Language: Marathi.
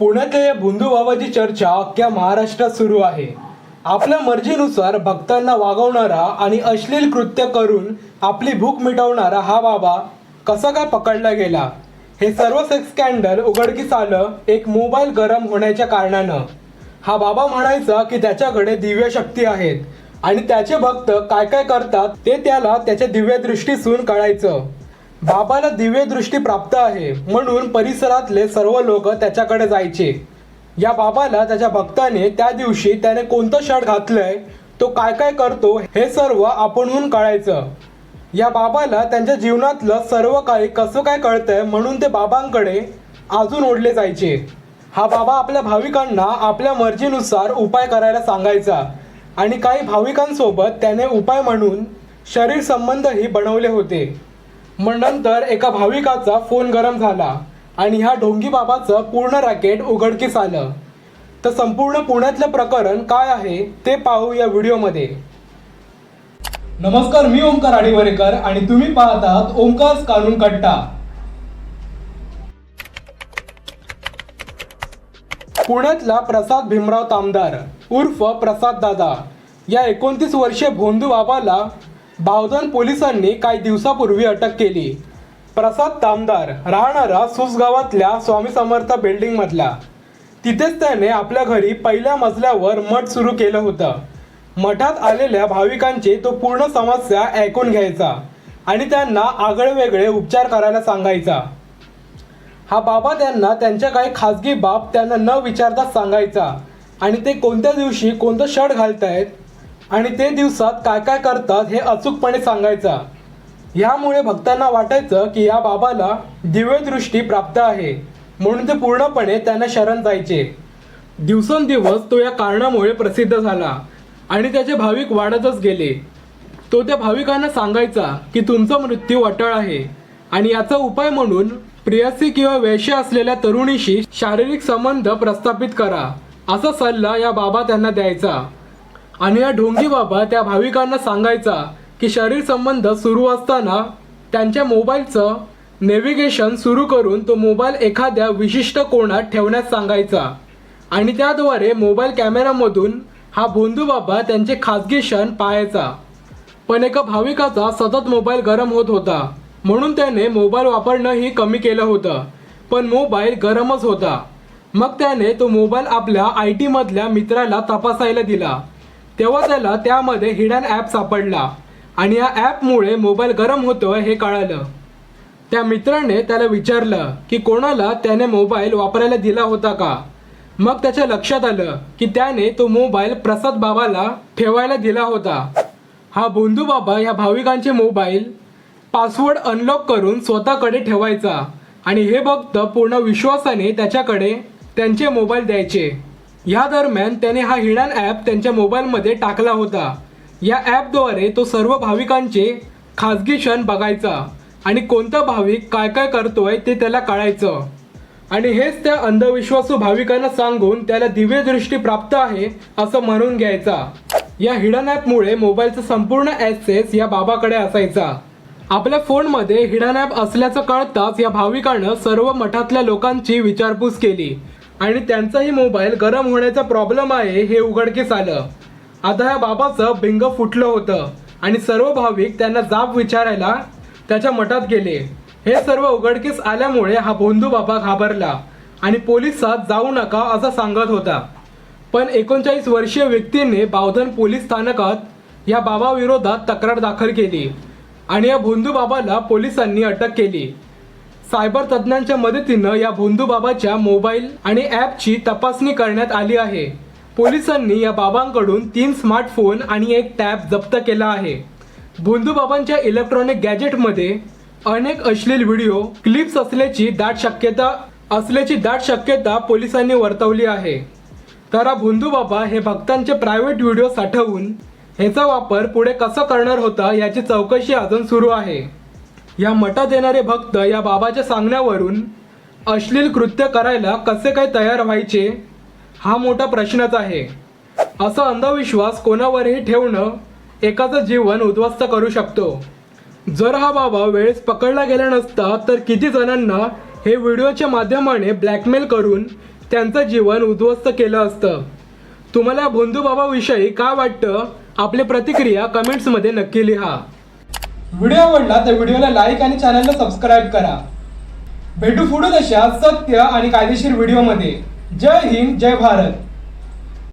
पुण्यातल्या या भोंदू बाबाची चर्चा अख्ख्या महाराष्ट्रात सुरू आहे. आपल्या मर्जीनुसार भक्तांना वागवणारा आणि अश्लील कृत्य करून आपली भूक मिटवणारा हा बाबा कसा काय पकडला गेला? हे सर्व सेक्स स्कॅन्डल उघडकीस आलं एक मोबाईल गरम होण्याच्या कारणानं. हा बाबा म्हणायचा की त्याच्याकडे दिव्य शक्ती आहेत आणि त्याचे भक्त काय काय करतात ते त्याला त्याच्या दिव्य दृष्टीसून कळायचं. बाबाला दिव्य दृष्टी प्राप्त आहे. म्हणून परिसरातले सर्व लोक त्याच्याकडे जायचे. या बाबाला त्याच्या भक्ताने त्या दिवशी त्याने कोणतं शर्ट घातलंय तो काय काय करतो हे सर्व आपणहून कळायचं. या बाबाला त्यांच्या जीवनातलं सर्व काही कसं काय कळतंय म्हणून ते बाबांकडे अजून ओढले जायचे. हा बाबा आपल्या भाविकांना आपल्या मर्जीनुसार उपाय करायला सांगायचा. आणि काही भाविकांसोबत त्याने उपाय म्हणून शरीर संबंधही बनवले होते. मग नंतर एका भाविकाचा फोन गरम झाला आणि ह्या ढोंगी बाबाचं पूर्ण रॅकेट उघडकीस आलं. तर संपूर्ण पुण्यातलं प्रकरण काय आहे ते पाहू या व्हिडिओमध्ये. नमस्कार मी ओंकार आडिवरेकर आणि तुम्ही पाहतात ओंकार कानून कट्टा. पुण्यातला प्रसाद भीमराव तामदार उर्फ प्रसाद दादा या एकोणतीस वर्षीय भोंदू बाबाला बावधन पोलिसांनी काही दिवसापूर्वी अटक केली. प्रसाद तामदार राहणारा सुसगावातल्या स्वामी समर्थ बिल्डिंग मधला. तिथेच त्याने आपल्या घरी पहिल्या मजल्यावर मठ सुरू केलं होतं. मठात आलेल्या भाविकांची तो पूर्ण समस्या ऐकून घ्यायचा आणि त्यांना आगळेवेगळे उपचार करायला सांगायचा. हा बाबा त्यांना त्यांच्या काही खाजगी बाब त्यांना न विचारता सांगायचा आणि ते कोणत्या दिवशी कोणतं शर्ट घालतायत आणि ते दिवसात काय काय करतात हे अचूकपणे सांगायचा. यामुळे भक्तांना वाटायचं की या बाबाला दिव्यदृष्टी प्राप्त आहे. म्हणून ते पूर्णपणे त्यांना शरण जायचे. दिवसेंदिवस तो या कारणामुळे प्रसिद्ध झाला आणि त्याचे भाविक वाढतच गेले. तो त्या भाविकांना सांगायचा की तुमचा मृत्यू अटळ आहे आणि याचा उपाय म्हणून प्रियसी किंवा वेश्य असलेल्या तरुणीशी शारीरिक संबंध प्रस्थापित करा. असा सल्ला या बाबा त्यांना द्यायचा. आणि या ढोंगी बाबा त्या भाविकांना सांगायचा की शरीर संबंध सुरू असताना त्यांच्या मोबाईलचं नेव्हिगेशन सुरू करून तो मोबाईल एखाद्या विशिष्ट कोणात ठेवण्यास सांगायचा. आणि त्याद्वारे मोबाईल कॅमेरामधून हा भोंदू बाबा त्यांचे खाजगी क्षण पाहायचा. पण एका भाविकाचा सतत मोबाईल गरम होत होता. म्हणून त्याने मोबाईल वापरणंही कमी केलं होतं. पण मोबाईल गरमच होता. मग त्याने तो मोबाईल आपल्या आय टीमधल्या मित्राला तपासायला दिला. तेव्हा त्याला त्यामध्ये हिडन ॲप सापडला. आणि या ॲपमुळे मोबाईल गरम होतो हे कळालं. त्या मित्राने त्याला विचारलं की कोणाला त्याने मोबाईल वापरायला दिला होता का? मग त्याच्या लक्षात आलं की त्याने तो मोबाईल प्रसाद बाबाला ठेवायला दिला होता. हा बोंधू बाबा या भाविकांचे मोबाईल पासवर्ड अनलॉक करून स्वतःकडे ठेवायचा. आणि हे भक्त पूर्ण विश्वासाने त्याच्याकडे त्यांचे मोबाईल द्यायचे. या दरम्यान त्याने हा हिडन ॲप त्यांच्या मोबाईलमध्ये टाकला होता. या ॲपद्वारे तो सर्व भाविकांचे खाजगी क्षण बघायचा आणि कोणता भाविक काय काय करतोय ते त्याला कळायचं. आणि हेच त्या अंधविश्वासू भाविकांना सांगून त्याला दिव्यदृष्टी प्राप्त आहे असं म्हणून घ्यायचा. या हिडन ॲपमुळे मोबाईलचा संपूर्ण ॲक्सेस या बाबाकडे असायचा. आपल्या फोनमध्ये हिडन ॲप असल्याचं कळताच या भाविकानं सर्व मठातल्या लोकांची विचारपूस केली. आणि त्यांचाही मोबाईल गरम होण्याचा प्रॉब्लेम आहे हे उघडकीस आलं. आता ह्या बाबाचं बिंग फुटलं होतं आणि सर्व भाविक त्यांना जाब विचारायला त्याच्या मठात गेले. हे सर्व उघडकीस आल्यामुळे हा भोंदू बाबा घाबरला आणि पोलिसात जाऊ नका असं सांगत होता. पण एकोणचाळीस वर्षीय व्यक्तीने बावधन पोलीस स्थानकात या बाबाविरोधात तक्रार दाखल केली आणि या भोंदू बाबाला पोलिसांनी अटक केली. सायबर तज्ज्ञांच्या मदतीनं या भोंदू बाबाच्या मोबाईल आणि ॲपची तपासणी करण्यात आली आहे. पोलिसांनी या बाबांकडून तीन स्मार्टफोन आणि एक टॅब जप्त केला आहे. भोंदू बाबांच्या इलेक्ट्रॉनिक गॅजेटमध्ये अनेक अश्लील व्हिडिओ क्लिप्स असल्याची दाट शक्यता असल्याची दाट शक्यता पोलिसांनी वर्तवली आहे. तर हा भोंदू बाबा हे भक्तांचे प्रायव्हेट व्हिडिओ साठवून ह्याचा वापर पुढे कसा करणार होता याची चौकशी अजून सुरू आहे. या मठात येणारे भक्त या बाबाच्या सांगण्यावरून अश्लील कृत्य करायला कसे काय तयार व्हायचे हा मोठा प्रश्नच आहे. असा अंधविश्वास कोणावरही ठेवणं एकाचं जीवन उद्ध्वस्त करू शकतो. जर हा बाबा वेळेस पकडला गेला नसता तर किती जणांना हे व्हिडिओच्या माध्यमाने ब्लॅकमेल करून त्यांचं जीवन उद्ध्वस्त केलं असतं. तुम्हाला भोंदूबाबाविषयी काय वाटतं आपली प्रतिक्रिया कमेंट्समध्ये नक्की लिहा. व्हिडिओ आवडला तर व्हिडिओला लाईक आणि चॅनलला सबस्क्राईब करा. भेटू पुढे तशा सत्य आणि कायदेशीर व्हिडिओमध्ये. जय हिंद जय भारत.